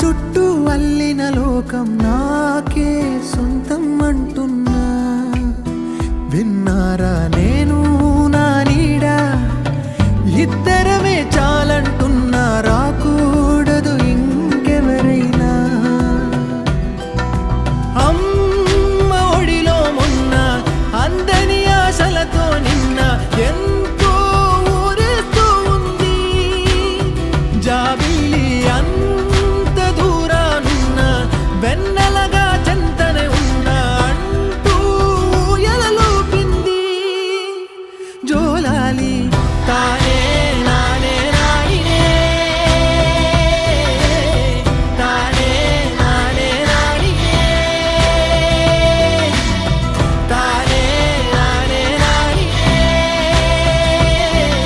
చుట్టూ అల్లిన లోకం నాకే సొంతం అంటున్నా. విన్నారా నేను నా నీడ? ఇద్దరమే చాలంటున్నా రాకూడదు ఇంకెవరైనా. అమ్మ ఒడిలో మొన్న అందని ఆశలతో నిన్న ఎంతో ఊరేస్తూ ఉంది. జాబిల్లి అన్న മുതലാലി താര